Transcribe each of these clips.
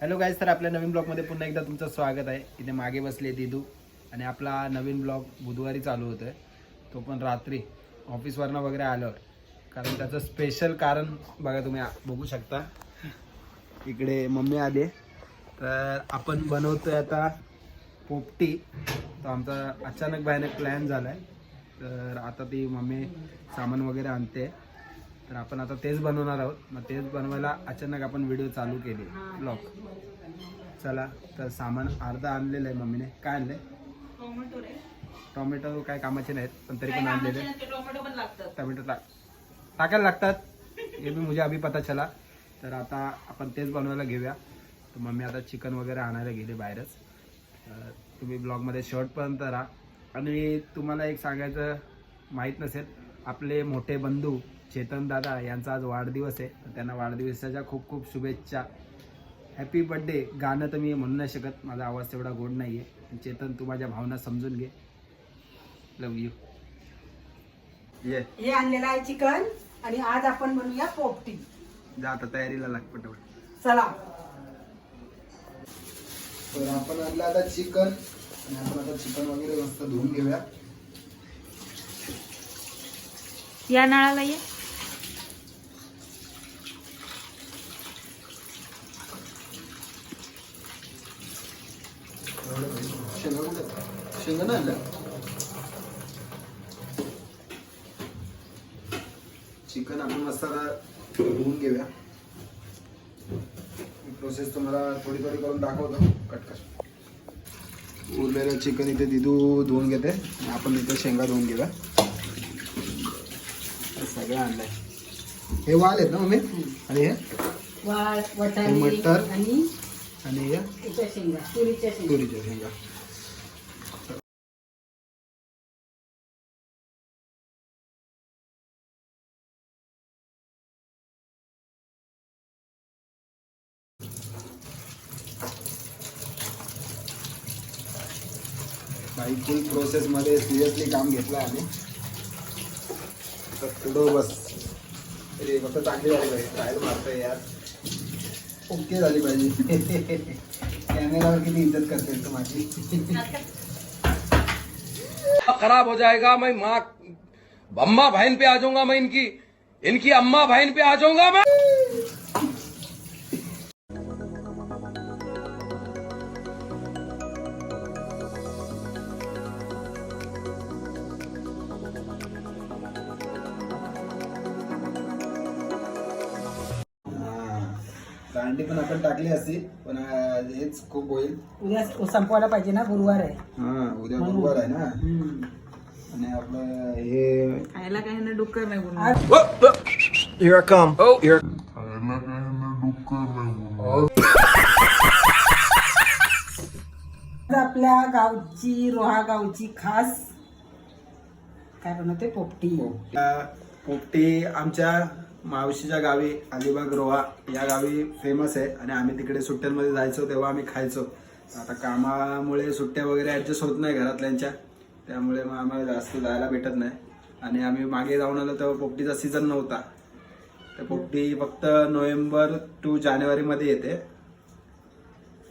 Hello guys तर आपल्या नवीन ब्लॉगमध्ये पुन्हा एकदा तुमचं स्वागत आहे. इथे मागे बसले दिदू आणि आपला नवीन ब्लॉग बुधवारी चालू होतो आहे तो पण रात्री ऑफिसवरनं वगैरे आल्यावर. कारण त्याचं स्पेशल कारण बघा तुम्ही बघू शकता. इकडे मम्मी आली तर आपण बनवतोय आता पोपटी. तर आमचा अचानक भयानक प्लॅन झाला आहे तर आता ती मम्मी सामान वगैरे आणते. तर आपण आता तेच बनवणार आहोत. मग तेच बनवायला अचानक आपण व्हिडिओ चालू केली. ब्लॉग चला तर सामान अर्धा आणलेलं आहे मम्मीने. काय आणलंय? टोमॅटो काय कामाचे नाहीत पण तरी पण आणलेले. टोमॅटो टाक टाकायला लागतात. हे बी मुझे अभी पता चला. तर आता आपण तेच बनवायला घेऊया. तर मम्मी आता चिकन वगैरे आणायला गेली बाहेरच. तर तुम्ही ब्लॉगमध्ये शेवटपर्यंत राहा. आणि तुम्हाला एक सांगायचं माहीत नसेल आपले मोठे बंधू चेतन दादा यांचा आज वाढदिवस आहे. तर त्यांना वाढदिवसाच्या खूप खूप शुभेच्छा. हॅपी बर्थडे गाणं तर मी म्हणू नाही शकत. माझा आवाज तेवढा गोड नाही आहे चेतन तू माझ्या भावना समजून घे. लव यू ये हे आणलेलं आहे चिकन आणि आज आपण बनवूया पोपटी. जा आता तयारीला लाग पटापट चला. तर आपण आणलं आता चिकन. आणि आपण आता चिकन वगैरे मस्त धुवून घेऊया. या नळाला ये शेंगा आणल्या चिकन आपण मस्त आता धुवून घेऊया प्रोसेस तुम्हाला थोडी थोडी करून दाखवतो कट कर उरलेलं चिकन इथे दिदू धुवून घेते आणि आपण इथे शेंगा धुवून घेऊया हे सगळं आणलंय हे वाल आहेत ना मम्मी आणि हे वाळ वटाणे मटर. आणि आणि हे तुरीच्या शेंगा काही फुल प्रोसेस मध्ये सिरियसली काम आम्ही. तर पुढं बस. अरे, फक्त चांगली ट्रायल मारतोय यार. ओके झाली पाहिजे. कॅमेरावर इज़्ज़त करते तू माझी. खराब हो जाएगा, मैं माँ, अम्मा बहन पे आ जाऊँगा मैं इनकी इनकी अम्मा बहन पे आ जाऊँगा मैं। पण टाकली असती पण हेच खूप होईल. उद्या संपवायला पाहिजे ना गुरुवार आहे. हा उद्या गुरुवार आहे ना. हम्म. आणि आपलं हे खायला काही ना डुक्कर नाही बोलून आज Here I come. Oh, here. आज आपल्या गावची रोहा गावची खास काय बनवते? पोपटी. पोपटी. पोपटी आमच्या मावशीच्या गावी अलिबाग रोहा या गावी फेमस आहे. आणि आम्ही तिकडे सुट्ट्यांमध्ये जायचो तेव्हा आम्ही खायचो. आता कामामुळे सुट्ट्या वगैरे ॲडजस्ट होत नाही घरातल्यांच्या. त्यामुळे मग आम्हाला जास्त जायला भेटत नाही. आणि आम्ही मागे जाऊन आलो तेव्हा पोपटीचा सीझन नव्हता. तर पोपटी फक्त नोव्हेंबर टू जानेवारीमध्ये येते.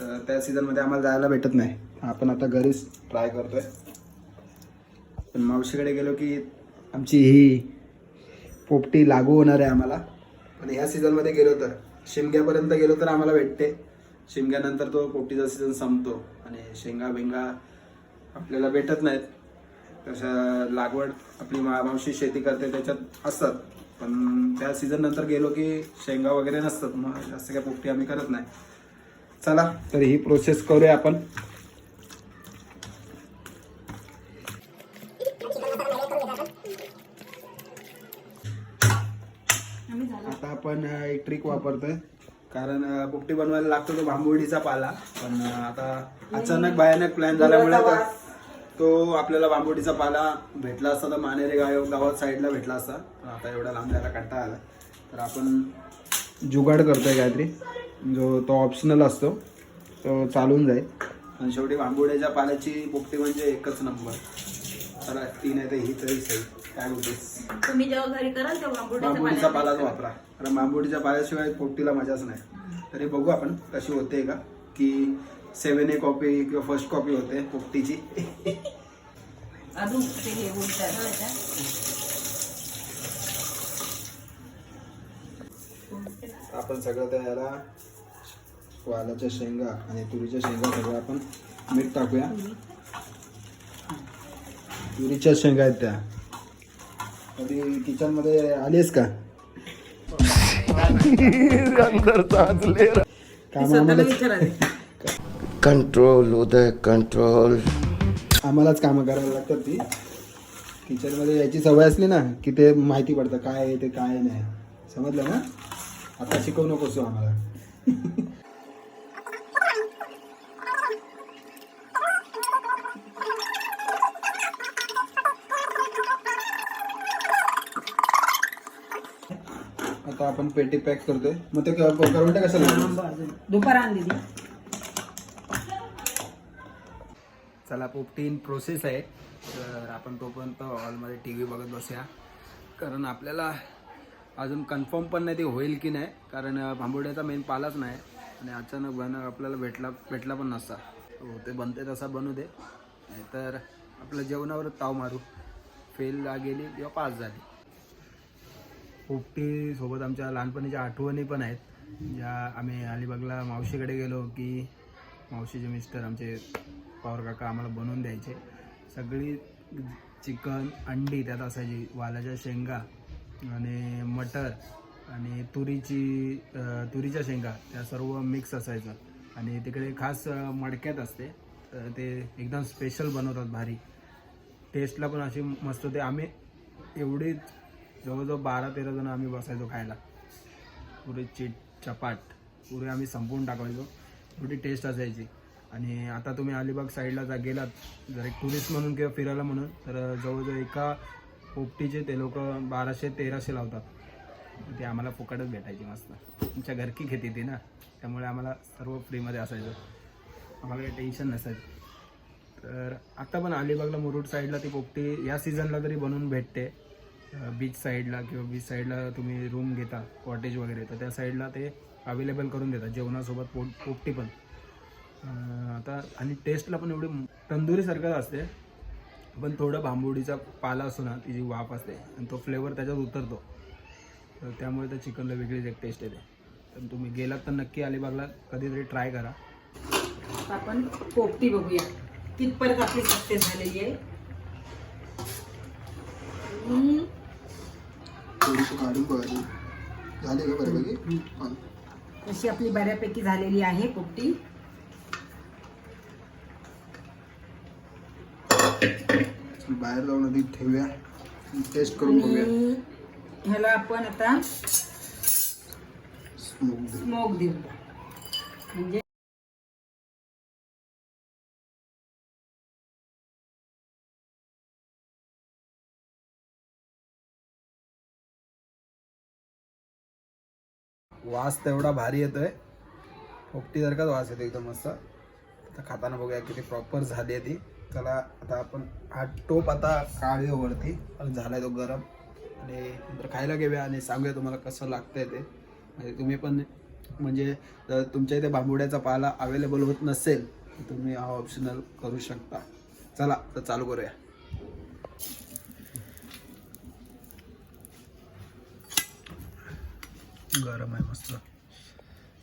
तर त्या सीझनमध्ये आम्हाला जायला भेटत नाही. आपण आता घरीच ट्राय करतोय. पण मावशीकडे गेलो की आमची ही पोपटी लागू होणार आहे आम्हाला. पण ह्या सीझनमध्ये गेलो तर शिमग्यापर्यंत गेलो तर आम्हाला भेटते. शिमग्यानंतर तो पोपटीचा सीझन संपतो आणि शेंगा बिंगा आपल्याला भेटत नाहीत. तशा लागवड आपली मा मावशी शेती करते त्याच्यात असतात. पण त्या सीझन नंतर गेलो की शेंगा वगैरे नसतात. मग जास्त काय पोपटी आम्ही करत नाही. चला तर ही प्रोसेस करूया आपण. आता आपण एक ट्रिक वापरतोय. कारण पोपटी बनवायला लागतो तो बांबुडीचा पाला. पण आता अचानक भयानक प्लॅन झाल्यामुळे तर तो आपल्याला बांबुडीचा पाला भेटला असता तर मानेरे गाव गावात साईडला भेटला असता. पण आता एवढा लांब जायला कंटाळा आला. तर आपण जुगाड करतोय काहीतरी. जो तो ऑप्शनल असतो. तो चालून जाईल. आणि शेवटी बांबुड्याच्या पाल्याची पोपटी म्हणजे एकच नंबर चला ती नाही तर ही तरी सही. काय बोलतेस तुम्ही जेव्हा घरी कराल तेव्हा बांबुडीचा पालाच वापरा. कारण बांबुडीच्या पाल्याशिवाय पोपटीला मजाच नाही. तरी बघू आपण कशी होते का? की सेवन ए कॉपी किंवा फर्स्ट कॉपी होते पोपटीची. अजून ते हे बोलतात. आपण सगळं त्या याला वालाच्या शेंगा आणि तुरीच्या शेंगा सगळं आपण मीठ टाकूया. तुरीच्या शेंगा आहेत त्या. कधी किचनमध्ये आलीस का? कंट्रोल उदय कंट्रोल आम्हालाच कामं करायला लागतात ती. किचनमध्ये यायची सवय असली ना की ते माहिती पडतं काय आहे ते काय नाही. समजलं ना? आता शिकवू नकोस तू आम्हाला. आपण पेटी पॅक करतोय. मग ते क- करवंट्या कशाला आंबा अजून दुपार आणली ती चला पोपटी इन प्रोसेस आहे. तर आपण तोपर्यंत हॉलमध्ये टी व्ही बघत बसूया. कारण आपल्याला अजून कन्फर्म पण नाही ते होईल की नाही. कारण भांबुड्याचा मेन पालाच नाही. आणि अचानक बन आपल्याला भेटला भेटला पण नसता. हो ते बनते तसा बनू दे. नाहीतर आपल्या जेवणावर ताव मारू. फेल गेली किंवा पास झाली. पोपटीसोबत आमच्या लहानपणीच्या आठवणी पण आहेत. ज्या आम्ही अलिबागला मावशीकडे गेलो की मावशीचे मिस्टर आमचे पावर काका आम्हाला बनवून द्यायचे. सगळी चिकन अंडी त्यात असायची वालाच्या शेंगा आणि मटर आणि तुरीची तुरीच्या शेंगा त्या सर्व मिक्स असायचं. आणि तिकडे खास मडक्यात असते. तर ते एकदम स्पेशल बनवतात भारी. टेस्टला पण अशी मस्त होते. आम्ही एवढी जवळजवळ बारा तेरा जण आम्ही बसायचो खायला. पुरे चिट चपाट पुरे आम्ही संपवून टाकायचो. एवढी टेस्ट असायची. आणि आता तुम्ही अलिबाग साईडला जा गेलात जर एक टुरिस्ट म्हणून किंवा फिरायला म्हणून तर जवळजवळ एका पोपटीचे ते लोक बाराशे तेराशे लावतात. ते आम्हाला फुकटच भेटायची मस्त. तुमच्या घरकी घेते ती ना. त्यामुळे आम्हाला सर्व फ्रीमध्ये असायचं. आम्हाला काही टेन्शन नसायचं. तर आता पण अलिबागला मुरुड साईडला ती पोपटी या सीझनला तरी बनवून भेटते. बीच साईडला किंवा बीच साईडला तुम्ही रूम घेता कॉटेज वगैरे तर त्या साईडला ते अवेलेबल करून देतात जेवणासोबत पोट पोपटी पण. आता आणि टेस्टला पण एवढी तंदुरीसारखंच असते पण थोडं बांबुडीचा पाला असतो ना ती जी वाफ असते आणि तो फ्लेवर त्याच्यात उतरतो. तर त्यामुळे त्या चिकनला वेगळीच एक टेस्ट येते. तर तुम्ही गेलात तर नक्की अलिबागला कधीतरी ट्राय करा. आपण पोपटी बघूया. कितपर्यंत आपली सक्सेस झालेली आहे. थोडीशी काढून बघायची झाली का बऱ्यापैकी अशी आपली बऱ्यापैकी झालेली आहे पोपटी. बाहेर जाऊन आधी ठेवूया. टेस्ट करून बघूया. ह्याला आपण आता स्मोक देऊ. म्हणजे वास तेवढा भारी येतोय. पोपटी सारखाच वास येतो एकदम मस्त. आता खाताना बघूया किती प्रॉपर झाली आहे ती. चला आता आपण हा टोप आता काढूया वरती. आणि झालाय तो गरम. आणि नंतर खायला घेऊया आणि सांगूया तुम्हाला कसं लागतंय ते. म्हणजे तुम्ही पण म्हणजे जर तुमच्या इथे बांबुड्याचा पाला अवेलेबल होत नसेल तर तुम्ही हा ऑप्शनल करू शकता. चला तर चालू करूया. गरम आहे मस्त.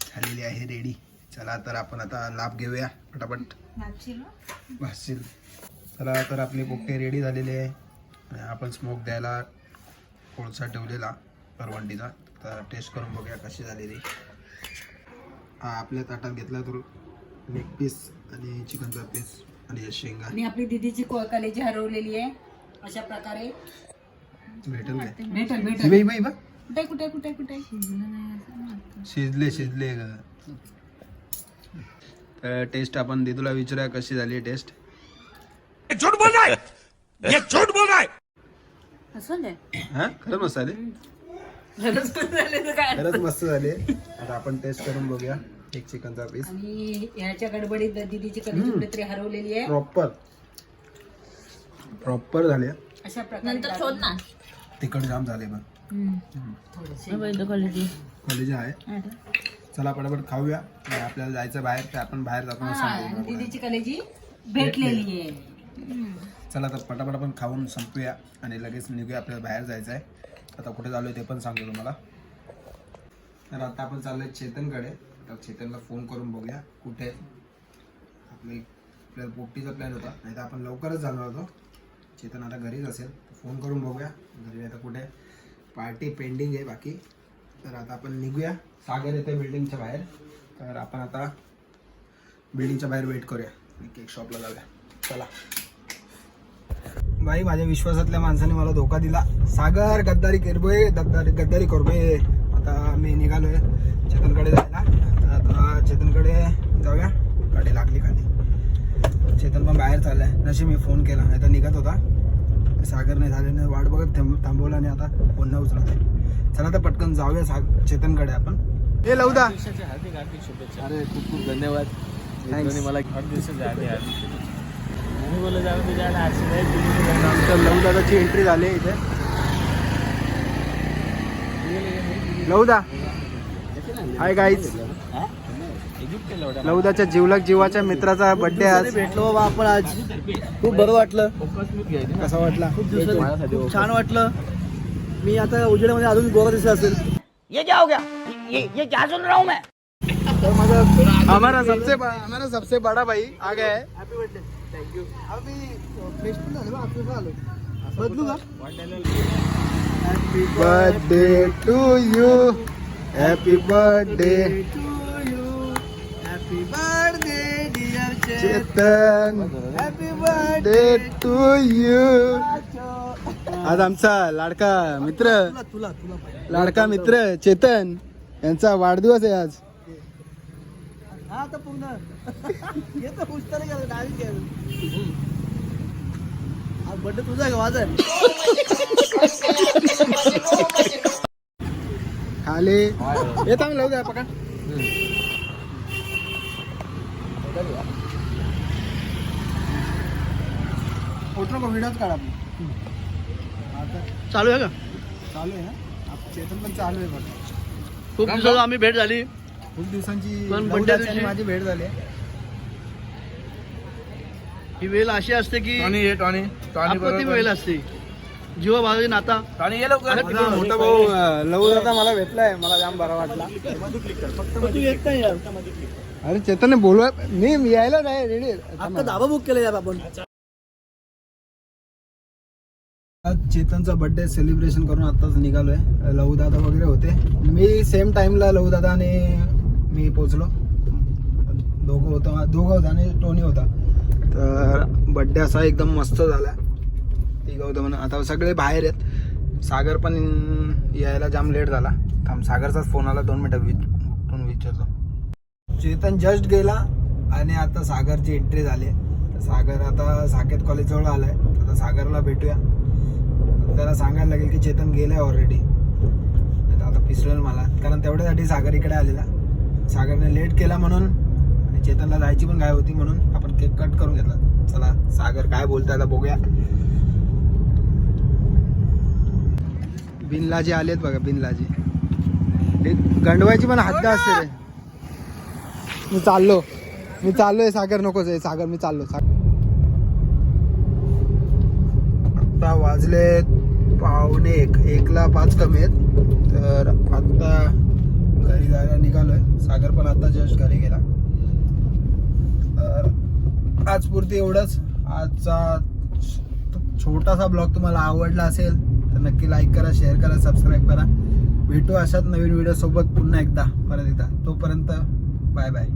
झालेली आहे रेडी. चला तर आपण आता लाभ घेऊया पटापट. भाजशील चला तर आपली पोपटी रेडी झालेली आहे. आपण स्मोक द्यायला कोळसा ठेवलेला परवंडीचा. तर टेस्ट करून बघूया कशी झालेली. हा आपल्या ताटात घेतला तर लेग पीस आणि चिकनचा पीस आणि हे शेंगा. आणि आपली दिदीची को- कलेजी हरवलेली आहे. अशा प्रकारे भेटेल भेटल ही भेटल कुठे कुठे कुठे कुठे? शिजले शिजले ग. तर टेस्ट आपण दिदूला विचारूया कशी झाली टेस्ट. असं हा? खरंच मस्त झाली? खरंच मस्त झाली आता आपण टेस्ट करून बघूया. एक चिकनचा पीस आणि ह्याच्या गडबडीत दिदीची कलेजी कुठेतरी हरवलेली आहे. प्रॉपर प्रॉपर झाले. अशा प्रकारे तिखट जाम झाले पण थोडेसे कॉलेज आहे. चला पटापट खाऊया. आपल्याला जायचं बाहेर ते आपण बाहेर तुम्हाला. दीदीची कलेजी भेटलेली आहे. चला तर पटापट आपण खाऊन संपूया आणि लगेच निघूया आपल्याला बाहेर जायचं आहे. आता कुठे चालू आहे ते पण सांगतो तुम्हाला. तर आता आपण चाललोय चेतनकडे. तर चेतनला फोन करून बघूया कुठे. आपलं आपल्याला पोपटीचा प्लॅन होता. नाही तर आपण लवकरच जाणार होतो. चेतन आता घरीच असेल. तर फोन करून बघूया घरी आता कुठे पार्टी पेंडिंग आहे बाकी. तर आता आपण निघूया. सागर येते बिल्डिंगच्या बाहेर. तर आपण आता बिल्डिंगच्या बाहेर वेट करूया. केक शॉपला जाऊया. चला. बाई माझ्या विश्वासातल्या माणसाने मला धोका दिला. सागर गद्दारी करबोय गद्दारी गद्दारी करबोय आता मी निघालोय चेतनकडे जायला. तर आता चेतनकडे जाऊया. गाडी लागली खाली. चेतन पण बाहेर चाललाय. नशी मी फोन केला. नाही तर निघत होता. सागर नाही झाल्याने वाट बघत थांब थांबवला आणि आता फोन नाही उचलत आहे. चला तर पटकन जाऊया साग चेतनकडे आपण. हे लवदा अरे खूप खूप धन्यवाद. मला. आमच्या लवदादाची एंट्री झाली आहे इथे. लवदा हाय गाईज हा? Edit केलं एवढं. लवदाच्या जिवलक जीवाच्या मित्राचा बर्थडे आज. भेटलो बाबा आपण आज. खूप बरं वाटलं. कसा वाटला? खूप खूप छान वाटलं. मी आता उजेडामध्ये अजून गोरा दिसत असेल. तर माझा हमारा सबसे बड़ा हमारा सबसे बड़ा भाई आ गया है हॅपी बर्थडे थँक्यू आम्ही फ्रेश पण झालो आपलं आलो. बदलू का? Happy birthday to you happy birthday happy birthday dear Chetan happy birthday to you आज आमचा लाडका मित्र. तुला तुला लाडका मित्र चेतन यांचा वाढदिवस आहे आज. हा पूर्ण. येतो पुस्तक आज बर्थडे तुझा का आहे. खाली. येत आम्ही लवकर पकड फोटो नको व्हिडिओच काढा आपण. चालू आहे का? चालू आहे ना? आप- चेतन पण चालू आहे बघ. खूप दिवसात आम्ही भेट झाली. खूप दिवसांची पण नऊ birthday तारखेला दिवशी- माझी भेट झाली. आहे. ही वेळ अशी असते की टॉनी ये टॉनी. टॉनी अप्रतिम वेळ असते. जीवा भावाची नाता. टॉनी ये लवकर. माझा मोठा भाऊ अं, लहू दादा मला भेटलाय. मला जाम बरा वाटला. तू येत नाही यार अरे चेतनने बोलवा मी यायला नाही रेडी आता धाबा बुक केलं यार आपण. चेतनचा बर्थडे सेलिब्रेशन करून आत्ताच निघालोय. आहे लहूदादा वगैरे होते. मी सेम टाइमला लहूदादा आणि मी पोचलो दोघं होतो. दोघं होता आणि टोनी होता. तर बड्डे असा एकदम मस्त झाला. तिघं होतं म्हणून. आता सगळे बाहेर आहेत. सागर पण यायला जाम लेट झाला. थांब सागरचाच फोन आला. दोन मिनटं विच उठून विचारतो. चेतन जस्ट गेला आणि आता सागरची एंट्री झाली. सागर आता साकेत कॉलेजजवळ आलाय. आता सागरला भेटूया. त्याला सांगायला लागेल की चेतन गेलाय ऑलरेडी आता पिसळेल मला. कारण तेवढ्यासाठी सागर इकडे आलेला. सागरने लेट केला म्हणून आणि चेतनला जायची पण काय होती म्हणून आपण केक कट करून घेतला. चला सागर काय बोलतोय आता बघूया. बिनलाजी आलेत बघा बिनलाजी. गंडवायची पण हद्द असते रे. मी चाललो. मी चाललोय सागर नकोच आहे सागर मी चाललो. सागर. आता वाजलेत पावणे एक. एकला पाच कमी आहेत. तर आत्ता घरी जायला निघालोय. सागर पण आता जस्ट घरी गेला. तर आज पुरती एवढंच. आजचा छोटासा ब्लॉग तुम्हाला आवडला असेल तर नक्की लाईक करा शेअर करा सबस्क्राईब करा. भेटू अशाच नवीन व्हिडिओ सोबत पुन्हा एकदा परत एकदा. तोपर्यंत बाय बाय